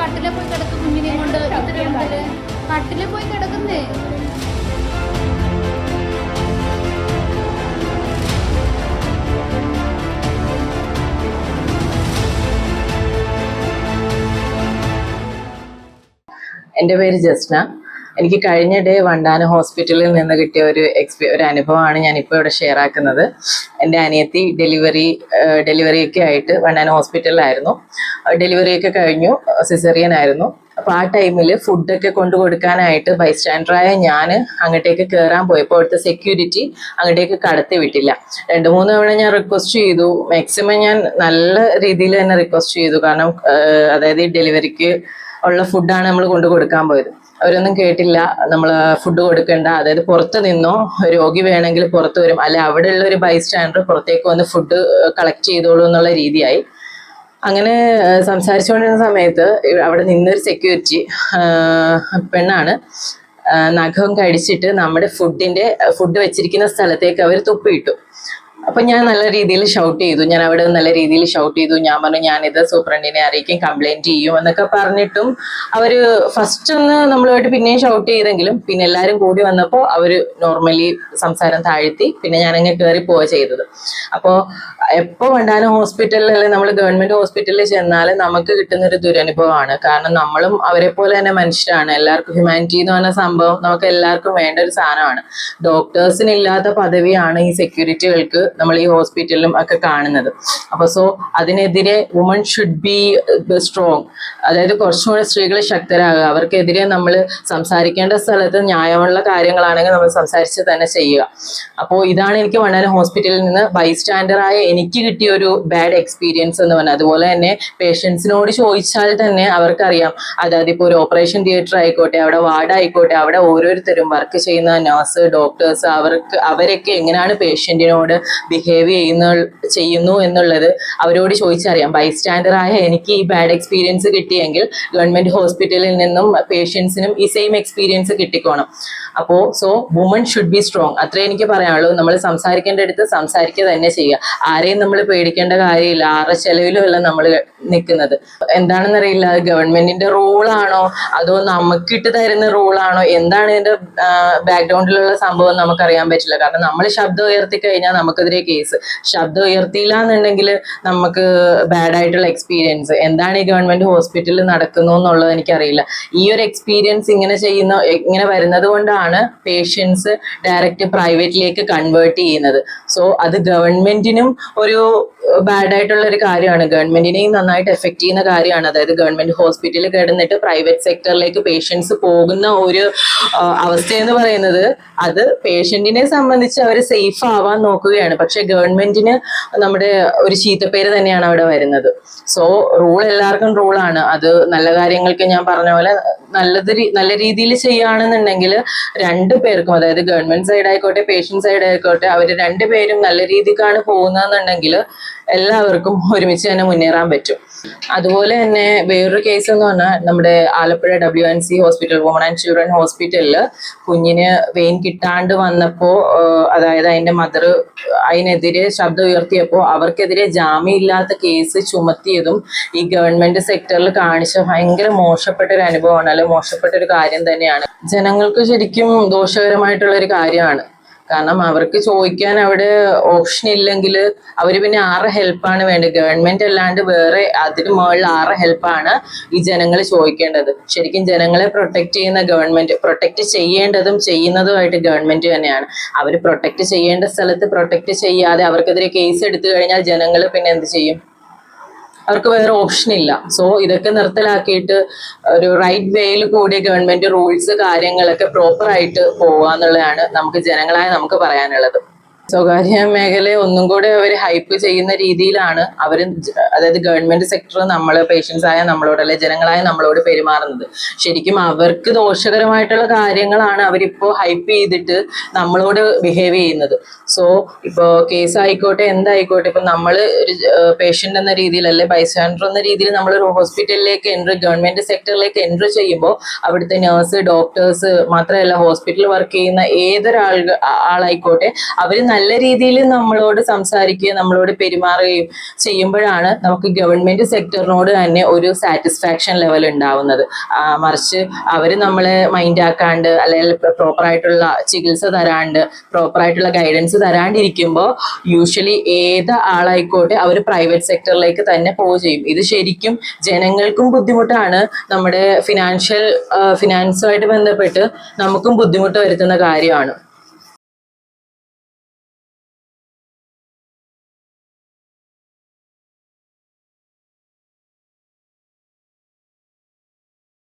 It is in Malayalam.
കട്ടിലെ പോയി കിടക്കും കുഞ്ഞിനെ കൊണ്ട് കട്ടിലെ പോയി കിടക്കുന്നേ. എന്റെ പേര് ജസ്ന. എനിക്ക് കഴിഞ്ഞ ഡേ വണ്ടാന ഹോസ്പിറ്റലിൽ നിന്ന് കിട്ടിയ ഒരു എക്സ്പീ ഒരു അനുഭവമാണ് ഞാനിപ്പോൾ ഇവിടെ ഷെയർ ആക്കുന്നത്. എന്റെ അനിയത്തി ഡെലിവറി ഡെലിവറി ഒക്കെ ആയിട്ട് വണ്ടാന ഹോസ്പിറ്റലിലായിരുന്നു ഡെലിവറി ഒക്കെ കഴിഞ്ഞു. സിസറിയൻ ആയിരുന്നു. അപ്പോൾ ആ ടൈമിൽ ഫുഡൊക്കെ കൊണ്ടു കൊടുക്കാനായിട്ട് ബൈസ്റ്റാൻഡറായ ഞാൻ അങ്ങോട്ടേക്ക് കയറാൻ പോയപ്പോൾ അവിടുത്തെ സെക്യൂരിറ്റി അങ്ങോട്ടേക്ക് കടത്തി വിട്ടില്ല. രണ്ട് മൂന്ന് തവണ ഞാൻ റിക്വസ്റ്റ് ചെയ്തു. മാക്സിമം ഞാൻ നല്ല രീതിയിൽ തന്നെ റിക്വസ്റ്റ് ചെയ്തു. കാരണം അതായത് ഈ ഡെലിവറിക്ക് ഉള്ള ഫുഡാണ് നമ്മൾ കൊണ്ടു കൊടുക്കാൻ പോയത്. അവരൊന്നും കേട്ടില്ല. നമ്മൾ ഫുഡ് കൊടുക്കേണ്ട. അതായത് പുറത്ത് നിന്നോ രോഗി വേണമെങ്കിൽ പുറത്ത് വരും. അല്ലെ ഉള്ള ഒരു ബൈസ്റ്റാൻഡർ പുറത്തേക്ക് വന്ന് ഫുഡ് കളക്ട് ചെയ്തോളൂ എന്നുള്ള രീതിയായി. അങ്ങനെ സംസാരിച്ചുകൊണ്ടിരുന്ന സമയത്ത് അവിടെ നിന്നൊരു സെക്യൂരിറ്റി പെണ്ണാണ് നഖം കടിച്ചിട്ട് നമ്മുടെ ഫുഡിന്റെ ഫുഡ് വെച്ചിരിക്കുന്ന സ്ഥലത്തേക്ക് അവർ തുപ്പിയിട്ടു. അപ്പൊ ഞാൻ നല്ല രീതിയിൽ ഷൗട്ട് ചെയ്തു. ഞാൻ അവിടെ നല്ല രീതിയിൽ ഷൗട്ട് ചെയ്തു. ഞാൻ പറഞ്ഞു ഞാനിത് സൂപ്രണ്ടിനെ അറിയിക്കും കംപ്ലൈന്റ് ചെയ്യും എന്നൊക്കെ പറഞ്ഞിട്ടും അവർ ഫസ്റ്റ് ഒന്ന് നമ്മളുമായിട്ട് പിന്നെയും ഷൗട്ട് ചെയ്തെങ്കിലും പിന്നെ എല്ലാരും കൂടി വന്നപ്പോൾ അവർ നോർമലി സംസാരം താഴ്ത്തി പിന്നെ ഞാൻ അങ്ങ് കയറി പോവുക ചെയ്തത്. അപ്പോൾ എപ്പോ വേണ്ടാലും ഹോസ്പിറ്റലിൽ നമ്മൾ ഗവൺമെന്റ് ഹോസ്പിറ്റലിൽ ചെന്നാൽ നമുക്ക് കിട്ടുന്ന ഒരു ദുരനുഭവമാണ്. കാരണം നമ്മളും അവരെ പോലെ തന്നെ മനുഷ്യരാണ്. എല്ലാവർക്കും ഹ്യൂമാനിറ്റി എന്ന് പറഞ്ഞ സംഭവം നമുക്ക് എല്ലാവർക്കും വേണ്ട ഒരു സാധനമാണ്. ഡോക്ടേഴ്സിന് ഇല്ലാത്ത പദവിയാണ് ഈ സെക്യൂരിറ്റികൾക്ക് നമ്മൾ ഈ ഹോസ്പിറ്റലിലും ഒക്കെ കാണുന്നത്. അപ്പൊ സോ അതിനെതിരെ വുമൺ ഷുഡ് ബി സ്ട്രോങ് അതായത് കുറച്ചും കൂടെ സ്ത്രീകൾ ശക്തരാകുക. അവർക്കെതിരെ നമ്മൾ സംസാരിക്കേണ്ട സ്ഥലത്ത് ന്യായമുള്ള കാര്യങ്ങളാണെങ്കിൽ നമ്മൾ സംസാരിച്ച് തന്നെ ചെയ്യുക. അപ്പോൾ ഇതാണ് എനിക്ക് വണ്ണാനം ഹോസ്പിറ്റലിൽ നിന്ന് ബൈസ്റ്റാൻഡറായ എനിക്ക് കിട്ടിയ ഒരു ബാഡ് എക്സ്പീരിയൻസ് എന്ന് പറഞ്ഞാൽ അതുപോലെ തന്നെ പേഷ്യൻസിനോട് ചോദിച്ചാൽ തന്നെ അവർക്കറിയാം. അതായത് ഇപ്പോൾ ഒരു ഓപ്പറേഷൻ തിയേറ്റർ ആയിക്കോട്ടെ അവിടെ വാർഡ് ആയിക്കോട്ടെ അവിടെ ഓരോരുത്തരും വർക്ക് ചെയ്യുന്ന നഴ്സ് ഡോക്ടേഴ്സ് അവർക്ക് അവരൊക്കെ എങ്ങനെയാണ് പേഷ്യന്റിനോട് ബിഹേവ് ചെയ്യുന്ന ചെയ്യുന്നു എന്നുള്ളത് അവരോട് ചോദിച്ചറിയാം. ബൈസ്റ്റാൻഡറായ എനിക്ക് ഈ ബാഡ് എക്സ്പീരിയൻസ് കിട്ടിയെങ്കിൽ ഗവൺമെന്റ് ഹോസ്പിറ്റലിൽ നിന്നും പേഷ്യൻസിനും ഈ സെയിം എക്സ്പീരിയൻസ് കിട്ടിക്കോണം. അപ്പോ so woman should be strong അത്രേ എനിക്ക് പറയാനുള്ളൂ. നമ്മൾ സംസാരിക്കേണ്ട അടുത്ത് സംസാരിക്കുക തന്നെ ചെയ്യുക. ആരെയും നമ്മൾ പേടിക്കേണ്ട കാര്യമില്ല. ആരുടെ ചെലവിലുമല്ല നമ്മൾ നിൽക്കുന്നത്. എന്താണെന്നറിയില്ല. ഗവൺമെന്റിന്റെ റൂളാണോ? അതോ നമുക്കിട്ട് തരുന്ന റൂളാണോ? എന്താണ് ഇതിന്റെ ബാക്ക്ഗ്രൗണ്ടിലുള്ള സംഭവം നമുക്കറിയാൻ പറ്റില്ല. കാരണം നമ്മൾ ശബ്ദം ഉയർത്തി കഴിഞ്ഞാൽ നമുക്കെതിരെ കേസ് ശബ്ദം ഉയർത്തിയില്ല എന്നുണ്ടെങ്കിൽ നമുക്ക് ബാഡ് ആയിട്ടുള്ള എക്സ്പീരിയൻസ് എന്താണ് ഈ ഗവൺമെന്റ് ഹോസ്പിറ്റലിൽ നടക്കുന്നു എന്നുള്ളത് എനിക്കറിയില്ല. ഈ ഒരു എക്സ്പീരിയൻസ് ഇങ്ങനെ ചെയ്യുന്ന ഇങ്ങനെ വരുന്നത് കൊണ്ടാണ് പേഷ്യൻസ് ഡയറക്റ്റ് പ്രൈവറ്റിലേക്ക് കൺവേർട്ട് ചെയ്യുന്നത്. സോ അത് ഗവൺമെന്റിനും ഒരു ബാഡ് ആയിട്ടുള്ള ഒരു കാര്യമാണ്. ഗവൺമെന്റിനെയും നന്നായിട്ട് എഫക്ട് ചെയ്യുന്ന കാര്യമാണ്. അതായത് ഗവൺമെന്റ് ഹോസ്പിറ്റലിൽ കിടന്നിട്ട് പ്രൈവറ്റ് സെക്ടറിലേക്ക് പേഷ്യൻസ് പോകുന്ന ഒരു അവസ്ഥ എന്ന് പറയുന്നത് അത് പേഷ്യന്റിനെ സംബന്ധിച്ച് അവർ സേഫ് ആവാൻ നോക്കുകയാണ്. പക്ഷെ ഗവൺമെന്റിന് നമ്മുടെ ഒരു ചീത്തപ്പേര് തന്നെയാണ് അവിടെ വരുന്നത്. സോ റൂൾ എല്ലാവർക്കും റൂളാണ് അത് നല്ല കാര്യങ്ങൾക്ക് ഞാൻ പറഞ്ഞ പോലെ നല്ലത് നല്ല രീതിയിൽ ചെയ്യുകയാണെന്നുണ്ടെങ്കിൽ രണ്ടു പേർക്കും അതായത് ഗവൺമെന്റ് സൈഡ് ആയിക്കോട്ടെ പേഷ്യൻ സൈഡ് ആയിക്കോട്ടെ അവർ രണ്ടുപേരും നല്ല രീതിക്കാണ് പോകുന്നതെന്നുണ്ടെങ്കിൽ എല്ലാവർക്കും ഒരുമിച്ച് തന്നെ മുന്നേറാൻ പറ്റും. അതുപോലെ തന്നെ വേറൊരു കേസ് എന്ന് പറഞ്ഞാൽ നമ്മുടെ Alappuzha W N C hospital woman and children ഹോസ്പിറ്റലിൽ കുഞ്ഞിന് വെയിൻ കിട്ടാണ്ട് വന്നപ്പോൾ അതായത് അതിന്റെ മദർ അതിനെതിരെ ശബ്ദം ഉയർത്തിയപ്പോൾ അവർക്കെതിരെ ജാമ്യമില്ലാത്ത കേസ് ചുമത്തിയതും ഈ ഗവൺമെന്റ് സെക്ടറിൽ കാണിച്ച ഭയങ്കര മോശപ്പെട്ട ഒരു അനുഭവമാണ്. അല്ലെങ്കിൽ മോശപ്പെട്ട ഒരു കാര്യം തന്നെയാണ്. ജനങ്ങൾക്ക് ശരിക്കും ദോഷകരമായിട്ടുള്ള ഒരു കാര്യമാണ്. കാരണം അവർക്ക് ചോദിക്കാൻ അവിടെ ഓപ്ഷൻ ഇല്ലെങ്കിൽ അവർ പിന്നെ ആറ് ഹെൽപ്പാണ് വേണ്ടത്. ഗവൺമെന്റ് അല്ലാണ്ട് വേറെ അതിന് മുകളിൽ ആറ് ഹെൽപ്പാണ് ഈ ജനങ്ങൾ ചോദിക്കേണ്ടത്. ശരിക്കും ജനങ്ങളെ പ്രൊട്ടക്ട് ചെയ്യുന്ന ഗവൺമെന്റ് പ്രൊട്ടക്ട് ചെയ്യേണ്ടതും ചെയ്യുന്നതുമായിട്ട് ഗവൺമെന്റ് തന്നെയാണ്. അവർ പ്രൊട്ടക്ട് ചെയ്യേണ്ട സ്ഥലത്ത് പ്രൊട്ടക്ട് ചെയ്യാതെ അവർക്കെതിരെ കേസ് എടുത്തു കഴിഞ്ഞാൽ ജനങ്ങൾ പിന്നെ എന്ത് ചെയ്യും? അവർക്ക് വേറെ ഓപ്ഷൻ ഇല്ല. സോ ഇതൊക്കെ നിർത്തലാക്കിയിട്ട് ഒരു റൈറ്റ് വേയിൽ കൂടി ഗവൺമെന്റ് റൂൾസ് കാര്യങ്ങളൊക്കെ പ്രോപ്പറായിട്ട് പോവാന്നുള്ളതാണ് നമുക്ക് ജനങ്ങളായ നമുക്ക് പറയാനുള്ളത്. സ്വകാര്യ മേഖലയെ ഒന്നും കൂടെ അവർ ഹൈപ്പ് ചെയ്യുന്ന രീതിയിലാണ് അവർ അതായത് ഗവൺമെന്റ് സെക്ടർ നമ്മൾ പേഷ്യൻസ് ആയ നമ്മളോട് അല്ലെ ജനങ്ങളായ നമ്മളോട് പെരുമാറുന്നത്. ശരിക്കും അവർക്ക് ദോഷകരമായിട്ടുള്ള കാര്യങ്ങളാണ് അവരിപ്പോ ഹൈപ്പ് ചെയ്തിട്ട് നമ്മളോട് ബിഹേവ് ചെയ്യുന്നത്. സോ ഇപ്പോ കേസ് ആയിക്കോട്ടെ എന്തായിക്കോട്ടെ ഇപ്പൊ നമ്മൾ ഒരു പേഷ്യന്റ് എന്ന രീതിയിൽ അല്ലെ ബൈസ്റ്റാൻഡർ എന്ന രീതിയിൽ നമ്മൾ ഒരു ഹോസ്പിറ്റലിലേക്ക് എൻട്രി ഗവൺമെന്റ് സെക്ടറിലേക്ക് എൻട്രി ചെയ്യുമ്പോൾ അവിടുത്തെ നേഴ്സ് ഡോക്ടേഴ്സ് മാത്രമല്ല ഹോസ്പിറ്റലിൽ വർക്ക് ചെയ്യുന്ന ഏതൊരാൾ ആളായിക്കോട്ടെ അവർ നല്ല രീതിയിൽ നമ്മളോട് സംസാരിക്കുകയും നമ്മളോട് പെരുമാറുകയും ചെയ്യുമ്പോഴാണ് നമുക്ക് ഗവൺമെന്റ് സെക്ടറിനോട് തന്നെ ഒരു സാറ്റിസ്ഫാക്ഷൻ ലെവൽ ഉണ്ടാവുന്നത്. മറിച്ച് അവർ നമ്മളെ മൈൻഡ് ആക്കാണ്ട് അല്ലെങ്കിൽ പ്രോപ്പറായിട്ടുള്ള ചികിത്സ തരാണ്ട് പ്രോപ്പറായിട്ടുള്ള ഗൈഡൻസ് തരാണ്ടിരിക്കുമ്പോൾ യൂഷ്വലി ഏത് ആളായിക്കോട്ടെ അവർ പ്രൈവറ്റ് സെക്ടറിലേക്ക് തന്നെ പോകും ചെയ്യും. ഇത് ശരിക്കും ജനങ്ങൾക്കും ബുദ്ധിമുട്ടാണ്. നമ്മുടെ ഫിനാൻഷ്യൽ ഫിനാൻസുമായിട്ട് ബന്ധപ്പെട്ട് നമുക്കും ബുദ്ധിമുട്ട് വരുത്തുന്ന കാര്യമാണ്.